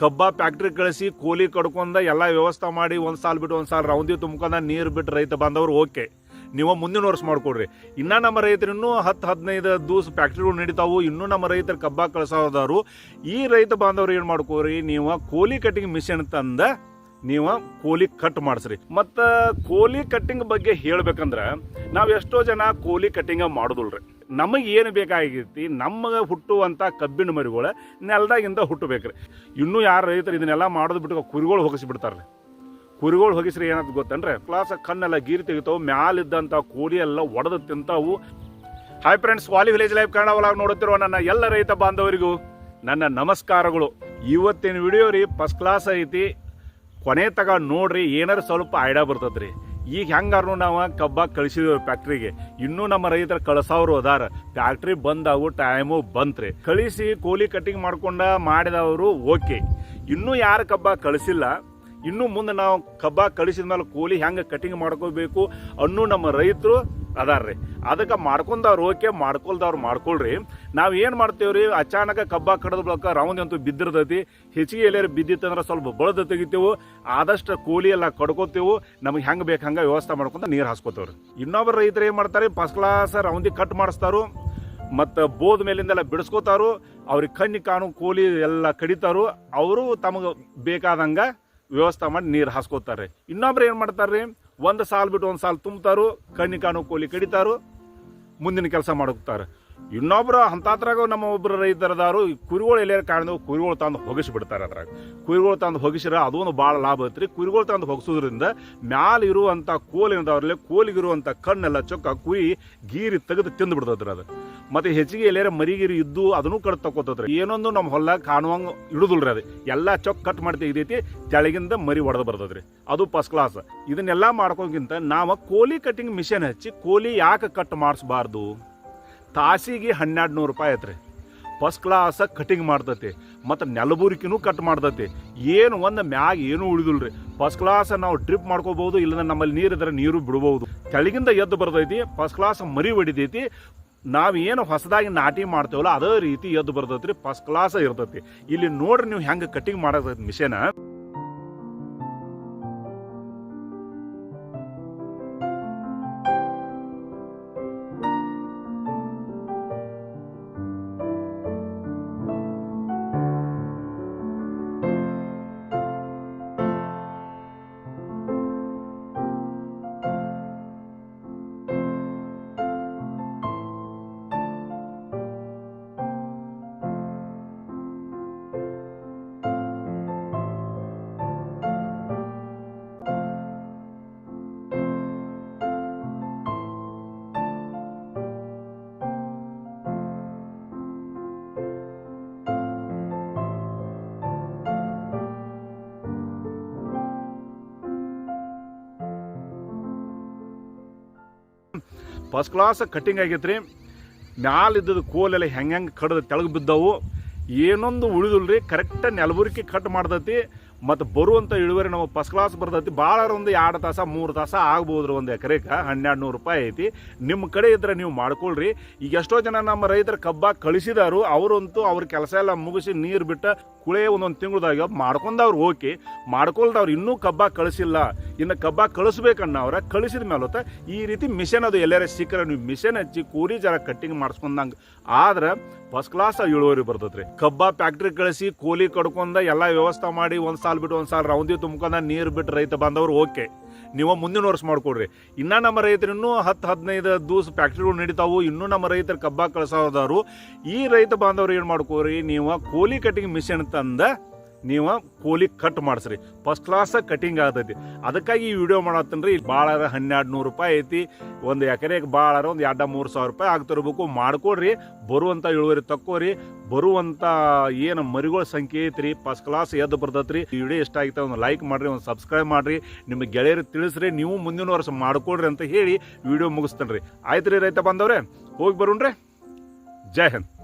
ಕಬ್ಬ ಫ್ಯಾಕ್ಟ್ರಿ ಕಳಿಸಿ ಕೂಲಿ ಕಡ್ಕೊಂಡ ಎಲ್ಲ ವ್ಯವಸ್ಥೆ ಮಾಡಿ ಒಂದು ಸಾಲ ಬಿಟ್ಟು ಒಂದು ಸಾಲ ರೌಂದಿ ತುಂಬ್ಕೊಂಡ ನೀರು ಬಿಟ್ಟು ರೈತ ಬಂದವರು ಓಕೆ. ನೀವು ಮುಂದಿನ ವರ್ಷ ಮಾಡಿಕೊಡ್ರಿ. ಇನ್ನೂ ನಮ್ಮ ರೈತರು ಇನ್ನೂ ಹತ್ತು ಹದಿನೈದು ದಿವಸ ಫ್ಯಾಕ್ಟ್ರಿಗಳು ನಡೀತಾವು, ಇನ್ನೂ ನಮ್ಮ ರೈತರು ಕಬ್ಬ ಕಳಿಸೋದಾರು. ಈ ರೈತ ಬಾಂಧವ್ರು ಏನು ಮಾಡ್ಕೋರಿ, ನೀವು ಕೂಲಿ ಕಟ್ಟಿಂಗ್ ಮಿಷಿನ್ ತಂದ ನೀವು ಕೂಲಿ ಕಟ್ ಮಾಡಿಸ್ರಿ. ಮತ್ತು ಕೂಲಿ ಕಟ್ಟಿಂಗ್ ಬಗ್ಗೆ ಹೇಳ್ಬೇಕಂದ್ರೆ ನಾವು ಎಷ್ಟೋ ಜನ ಕೂಲಿ ಕಟ್ಟಿಂಗ ಮಾಡೋದಿಲ್ರಿ. ನಮಗೆ ಏನು ಬೇಕಾಗೈತಿ ನಮಗೆ ಹುಟ್ಟುವಂಥ ಕಬ್ಬಿನ ಮರಿಗಳು ನೆಲದಾಗಿಂದ ಹುಟ್ಟಬೇಕ್ರಿ. ಇನ್ನೂ ಯಾರು ರೈತರು ಇದನ್ನೆಲ್ಲ ಮಾಡೋದು ಬಿಟ್ಟು ಕುರಿಗಳು ಹೊಗಿಸಿಬಿಡ್ತಾರೆ ಕುರಿಗಳು ಹೊಗಿಸ್ರಿ ಏನಂತ ಗೊತ್ತನ್ರಿ? ಕ್ಲಾಸ್ ಕಣ್ಣೆಲ್ಲ ಗೀರಿ ತೆಗಿತಾವೆ ಮ್ಯಾಲಿದ್ದಂಥ ಕೋಳಿ ಎಲ್ಲ ಒಡೆದು ತಿಂತಾವು. Hi friends Vali village life Kannada ಒಳಗೆ ನೋಡುತ್ತಿರುವ ನನ್ನ ಎಲ್ಲ ರೈತ ಬಾಂಧವರಿಗೂ ನನ್ನ ನಮಸ್ಕಾರಗಳು. ಇವತ್ತಿನ ವಿಡಿಯೋ ರೀ ಫಸ್ಟ್ ಕ್ಲಾಸ್ ಐತಿ. ಕೊನೆ ತಗ ನೋಡ್ರಿ, ಏನಾರು ಸ್ವಲ್ಪ ಐಡಿಯಾ ಬರ್ತದ್ರಿ. ಈಗ ಹೆಂಗಾರು ನಾವು ಕಬ್ಬ ಕಳಿಸಿದ್ವಿ ಫ್ಯಾಕ್ಟ್ರಿಗೆ. ಇನ್ನೂ ನಮ್ಮ ರೈತರ ಕಳ್ಸವ್ರು ಅದಾರ. ಫ್ಯಾಕ್ಟ್ರಿ ಬಂದಾವು ಟೈಮು ಬಂತ್ರಿ. ಕಳಿಸಿ ಕೂಲಿ ಕಟ್ಟಿಂಗ್ ಮಾಡ್ಕೊಂಡ ಮಾಡಿದವರು ಓಕೆ. ಇನ್ನೂ ಯಾರು ಕಬ್ಬ ಕಳಿಸಿಲ್ಲ. ಇನ್ನು ಮುಂದೆ ನಾವು ಕಬ್ಬ ಕಳಿಸಿದ ಮೇಲೆ ಕೂಲಿ ಹೆಂಗೆ ಕಟಿಂಗ್ ಮಾಡ್ಕೋಬೇಕು ಅನ್ನೂ ನಮ್ಮ ರೈತರು ಅದಾರ್ರಿ. ಅದಕ್ಕೆ ಮಾಡ್ಕೊಂಡವ್ರು ಓಕೆ, ಮಾಡ್ಕೊಳ್ದವ್ರು ಮಾಡ್ಕೊಳ್ರಿ. ನಾವು ಏನು ಮಾಡ್ತೇವ್ರಿ, ಅಚಾನಕ ಕಬ್ಬ ಕಡದ ಬಳಕ ರೌಂದ್ ಅಂತೂ ಬಿದ್ದಿರ್ತೈತಿ. ಹೆಚ್ಚಿಗೆ ಎಲ್ಲಾರು ಬಿದ್ದಿತ್ತಂದ್ರೆ ಸ್ವಲ್ಪ ಬಳದ ತೆಗಿತೇವು. ಆದಷ್ಟು ಕೂಲಿ ಎಲ್ಲ ಕಡ್ಕೋತೇವು. ನಮಗೆ ಹೆಂಗೆ ಬೇಕು ಹಂಗೆ ವ್ಯವಸ್ಥೆ ಮಾಡ್ಕೊಂತ ನೀರು ಹಾಸ್ಕೋತೇವ್ರಿ. ಇನ್ನೊಬ್ಬರು ರೈತರು ಏನು ಮಾಡ್ತಾರೆ ಫಸ್ಟ್ ಕ್ಲಾಸ್ ರೌಂದಿ ಕಟ್ ಮಾಡಿಸ್ತಾರು. ಮತ್ತು ಬೋದ್ ಮೇಲಿಂದೆಲ್ಲ ಬಿಡಿಸ್ಕೋತಾರು. ಅವ್ರಿಗೆ ಕಣ್ಣಿ ಕಾಣು ಕೂಲಿ ಎಲ್ಲ ಕಡಿತಾರು. ಅವರು ತಮಗೆ ಬೇಕಾದಂಗೆ ವ್ಯವಸ್ಥೆ ಮಾಡಿ ನೀರು ಹಾಸ್ಕೋತಾರೆ ಇನ್ನೊಬ್ರು ಏನು ಮಾಡ್ತಾರೆ ಒಂದು ಸಾಲು ಬಿಟ್ಟು ಒಂದು ಸಾಲ್ ತುಂಬ್ತಾರೋ ಕಣ್ಣಿ ಕಾಣೋ ಕೋಲಿ ಕಡಿತಾರೋ ಮುಂದಿನ ಕೆಲಸ ಮಾಡೋಗ್ತಾರೆ ಇನ್ನೊಬ್ರು ಅಂತಾತ್ರಾಗ ನಮ್ಮ ಒಬ್ಬರು ರೈತರದಾರು, ಈ ಕುರಿಗಳು ಎಲ್ಲೇ ಕಾಣಿದವು ಕುರಿಗಳು ತಂದು ಹೊಗಿಸಿ ಬಿಡ್ತಾರೆ ಅದ್ರಾಗ. ಕುರಿಗಳು ತಂದು ಹೊಗಿಸಿರ ಅದೊಂದು ಭಾಳ ಲಾಭ ಐತ್ರಿ. ಕುರಿಗಳು ತಂದು ಹೊಗಿಸೋದ್ರಿಂದ ಮ್ಯಾಲ ಇರುವಂಥ ಕೋಲಿನದವ್ರಲ್ಲಿ ಕೋಲಿಗಿರುವಂಥ ಕಣ್ಣೆಲ್ಲ ಚೊಕ್ಕ ಕುರಿ ಗೀರಿ ತೆಗೆದು ತಿಂದು ಬಿಡ್ತದ್ರಿ ಅದು. ಮತ್ತು ಹೆಚ್ಚಿಗೆ ಎಲ್ಲೇ ಮರಿಗಿರಿ ಇದ್ದು ಅದನ್ನು ಕಟ್ ತಕೋತದ್ರಿ ಏನೊಂದು ನಮ್ಮ ಹೊಲ ಕಾಣುವಂಗೆ ಇಡುದಿಲ್ರಿ ಅದು. ಎಲ್ಲ ಚೊಕ್ ಕಟ್ ಮಾಡಿ ತೆಗ್ದೈತಿ ತೆಳಗಿಂದ ಮರಿ ಒಡೆದು ಬರ್ತದ್ರಿ ಅದು ಫಸ್ಟ್ ಕ್ಲಾಸ್ ಇದನ್ನೆಲ್ಲ ಮಾಡ್ಕೋಕ್ಕಿಂತ ನಾವು ಕೋಲಿ ಕಟ್ಟಿಂಗ್ ಮಿಷನ್ ಹಚ್ಚಿ ಕೋಲಿ ಯಾಕೆ ಕಟ್ ಮಾಡಿಸ್ಬಾರ್ದು? ತಾಸಿಗೆ ಹನ್ನೆರಡು ನೂರು ರೂಪಾಯಿ ಐತ್ರಿ. ಫಸ್ಟ್ ಕ್ಲಾಸ್ ಕಟಿಂಗ್ ಮಾಡ್ತತಿ, ಮತ್ತು ನೆಲಬುರಿಕಿನೂ ಕಟ್ ಮಾಡ್ತತಿ. ಏನು ಒಂದು ಮ್ಯಾಗ ಏನೂ ರೀ ಫಸ್ಟ್ ಕ್ಲಾಸ್ ನಾವು ಟ್ರಿಪ್ ಮಾಡ್ಕೋಬಹುದು ಇಲ್ಲಂದ್ರೆ ನಮ್ಮಲ್ಲಿ ನೀರು ಇದ್ರೆ ನೀರು ಬಿಡ್ಬೋದು. ಕೆಳಗಿಂದ ಎದ್ದು ಬರ್ತೈತಿ ಫಸ್ಟ್ ಕ್ಲಾಸ್ ಮರಿ ಹೊಡಿತೈತಿ. ಏನು ಹೊಸದಾಗಿ ನಾಟಿ ಮಾಡ್ತೇವಲ್ಲ, ಅದೇ ರೀತಿ ಎದ್ದು ಬರ್ತೈತಿ ಫಸ್ಟ್ ಕ್ಲಾಸ್ ಇರ್ತೈತಿ. ಇಲ್ಲಿ ನೋಡ್ರಿ ನೀವು ಹೆಂಗೆ ಕಟಿಂಗ್ ಮಾಡತೈತಿ ಮಿಷನ್ ಫಸ್ಟ್ ಕ್ಲಾಸ್ ಕಟ್ಟಿಂಗ್ ಮ್ಯಾಲ ಇದ್ದದ ಕೋಲೆಲ್ಲ ಹೆಂಗೆ ಹೆಂಗೆ ಕಡ್ದು ತೆಳಗೆ ಬಿದ್ದವು. ಏನೊಂದು ಉಳಿದುಲ್ರಿ ಕರೆಕ್ಟ್ ನೆಲಬುರಿಕೆ ಕಟ್ ಮಾಡ್ತೈತಿ ಮತ್ತು ಬರುವಂಥ ಇಳುವರಿ ನಾವು ಫಸ್ಟ್ ಕ್ಲಾಸ್ ಬರ್ತೈತಿ. ಭಾಳ ಒಂದು ಎರಡು ತಾಸ, ಮೂರು ತಾಸ ಆಗ್ಬೋದ್ರಿ ಒಂದು ಎಕರೆಗೆ ಹನ್ನೆರಡು ನೂರು ರೂಪಾಯಿ ಐತಿ. ನಿಮ್ಮ ಕಡೆ ಇದ್ರೆ ನೀವು ಮಾಡ್ಕೊಳ್ರಿ. ಈಗ ಎಷ್ಟೋ ಜನ ನಮ್ಮ ರೈತರು ಕಬ್ಬ ಕಳಿಸಿದಾರು. ಅವರಂತೂ ಅವ್ರ ಕೆಲಸ ಎಲ್ಲ ಮುಗಿಸಿ ನೀರು ಬಿಟ್ಟು ಕುಳೆ ಒಂದೊಂದು ತಿಂಗಳದಾಗ ಮಾಡ್ಕೊಂಡವ್ರು ಓಕೆ. ಮಾಡ್ಕೊಳ್ದವ್ರು ಇನ್ನೂ ಕಬ್ಬ ಕಳಿಸಿಲ್ಲ. ಇನ್ನು ಕಬ್ಬ ಕಳಿಸ್ಬೇಕನ್ನವ್ರ ಕಳಿಸಿದ ಮೇಲೆ ಹೊತ್ತ ಈ ರೀತಿ ಮಿಷನ್ ಅದು ಎಲ್ಲಾರ ಸಿಕ್ಕರೆ ನೀವು ಮಿಷನ್ ಹಚ್ಚಿ ಕೂರಿ ಜರ ಕಟ್ಟಿಂಗ್ ಮಾಡಿಸ್ಕೊಂಡಂಗೆ ಆದ್ರೆ ಫಸ್ಟ್ ಕ್ಲಾಸ್ ಇಳುವರಿ ಬರ್ತೈತ್ರಿ. ಕಬ್ಬ ಫ್ಯಾಕ್ಟ್ರಿ ಕಳಿಸಿ ಕೂಲಿ ಕಡ್ಕೊಂಡ ಎಲ್ಲ ವ್ಯವಸ್ಥೆ ಮಾಡಿ ಒಂದು ಸಾಲ ಬಿಟ್ಟು ಒಂದು ಸಾಲ ರೌಂದಿ ತುಂಬ್ಕೊಂಡ ನೀರು ಬಿಟ್ಟು ರೈತ ಬಂದವರು ಓಕೆ. ನೀವು ಮುಂದಿನ ವರ್ಷ ಮಾಡ್ಕೊಡ್ರಿ. ಇನ್ನೂ ನಮ್ಮ ರೈತರು ಇನ್ನೂ ಹತ್ತು ಹದಿನೈದು ದಿವಸ ಫ್ಯಾಕ್ಟ್ರಿಗಳು ನಡೀತಾವು, ಇನ್ನೂ ನಮ್ಮ ರೈತರು ಕಬ್ಬ ಕಳಿಸೋದಾರು ಈ ರೈತ ಬಾಂಧವ್ರು ಏನು ಮಾಡ್ಕೋರಿ, ನೀವು ಕೂಲಿ ಕಟ್ಟಿಂಗ್ ಮಿಷನ್ ತಂದ ನೀವು ಕೂಲಿ ಕಟ್ ಮಾಡಿಸ್ರಿ. ಫಸ್ಟ್ ಕ್ಲಾಸ್ ಕಟಿಂಗ್ ಆಗ್ತೈತಿ. ಅದಕ್ಕಾಗಿ ಈ ವಿಡಿಯೋ ಮಾಡತ್ತನ್ರಿ. ಭಾಳ ಹನ್ನೆರಡು ನೂರು ರೂಪಾಯಿ ಐತಿ. ಒಂದು ಎಕರೆಗೆ ಭಾಳ ಒಂದು ಎರಡು, ಮೂರು ಸಾವಿರ ರೂಪಾಯಿ ಆಗ್ತಿರ್ಬೇಕು. ಮಾಡ್ಕೊಡ್ರಿ. ಬರುವಂಥ ಇಳುವರಿ ತಕ್ಕೋರಿ. ಬರುವಂಥ ಏನು ಮರಿಗಳ ಸಂಖ್ಯೆ ಐತ್ರಿ. ಫಸ್ಟ್ ಕ್ಲಾಸ್ ಎದ್ದು ಬರ್ತೈತ್ರಿ. ಈ ವಿಡಿಯೋ ಇಷ್ಟ ಆಗಿತ್ತು ಒಂದು ಲೈಕ್ ಮಾಡಿರಿ, ಒಂದು ಸಬ್ಸ್ಕ್ರೈಬ್ ಮಾಡಿರಿ. ನಿಮ್ಮ ಗೆಳೆಯರು ತಿಳಿಸ್ರಿ. ನೀವು ಮುಂದಿನ ವರ್ಷ ಮಾಡ್ಕೊಡ್ರಿ ಅಂತ ಹೇಳಿ ವಿಡಿಯೋ ಮುಗಿಸ್ತೇನೆ ರೀ ಆಯ್ತು ರೀ ರೈತ ಬಂದವ್ರೆ ಹೋಗಿ ಬರೋಣ್ರಿ. ಜೈ ಹಿಂದ್.